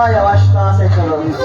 Yavaş dans ediyorum.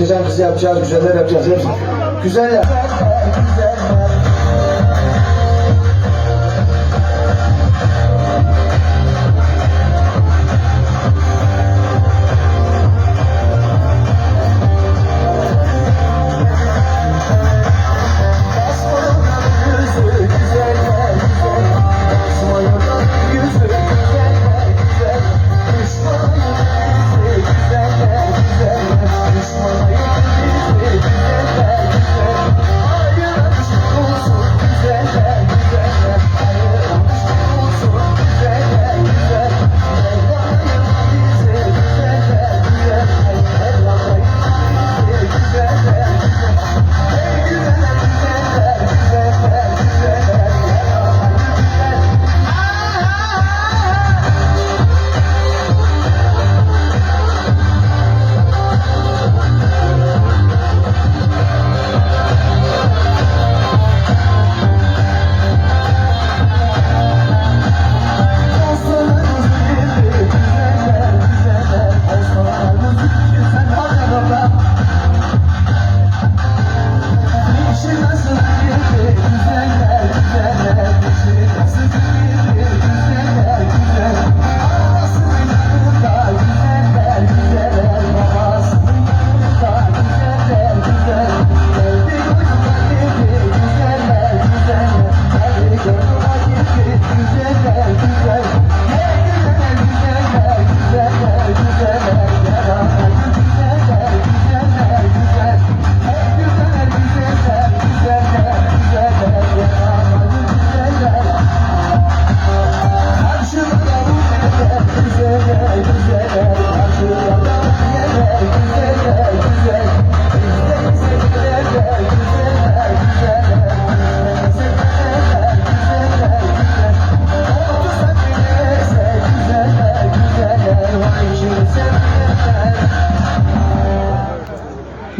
Çeşen kızı yapacağız, güzeller yapacağız. Hepsi. Güzel yap.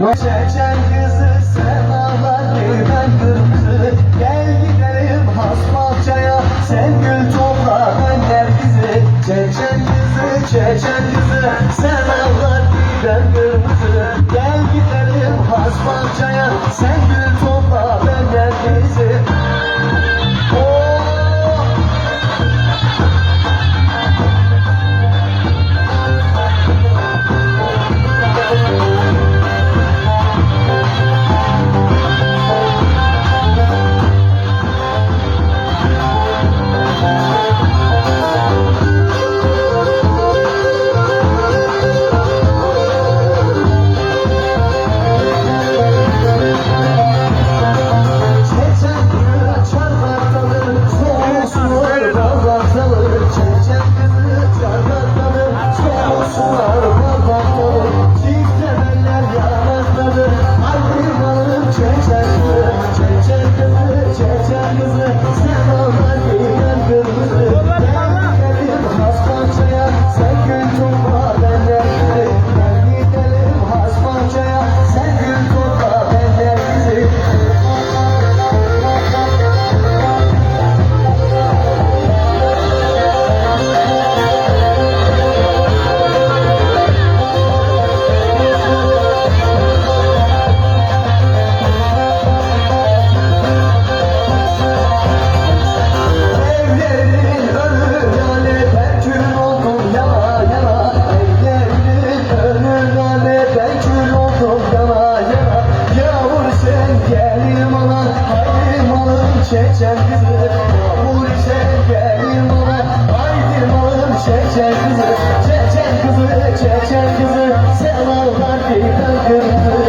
Çeçen kızı semalar ben kırmızı. Gel gidelim hasmahçaya Sen gül ben dergizi Çeçen kızı çeçen kızı Semalar ben kırmızı. Gel gidelim hasmahçaya Sen çeçen kızı sen gelin bana haydi malım çeçen kızı Çeçen kızı çeçen kızı. Sevalar giden kırmızı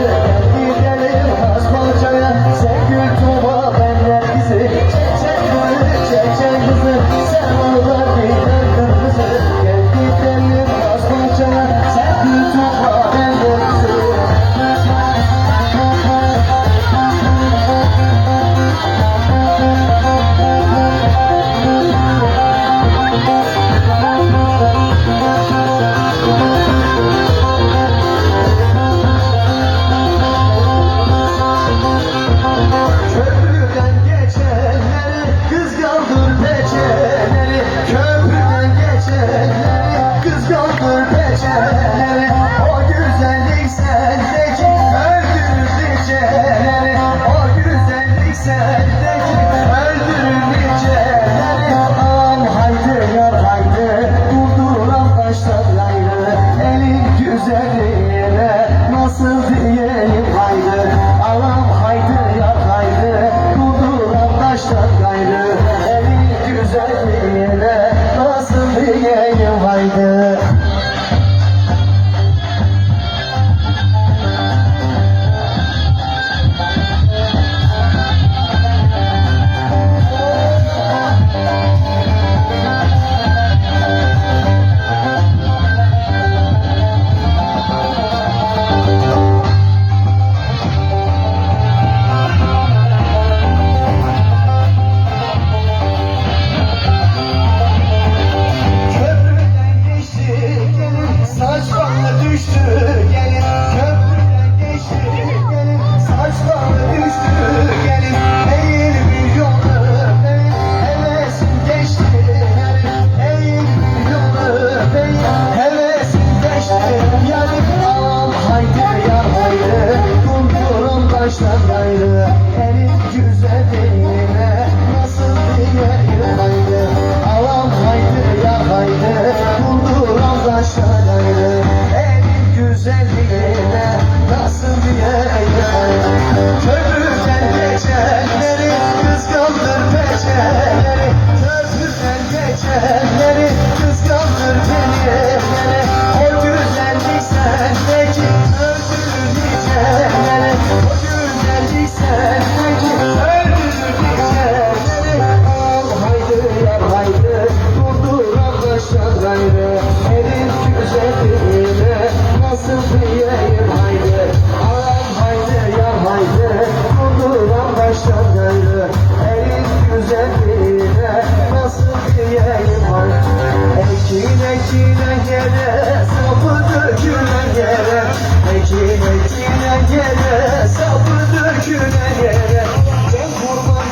Can kurban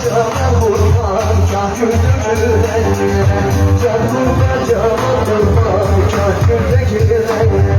Can kurban canan kurban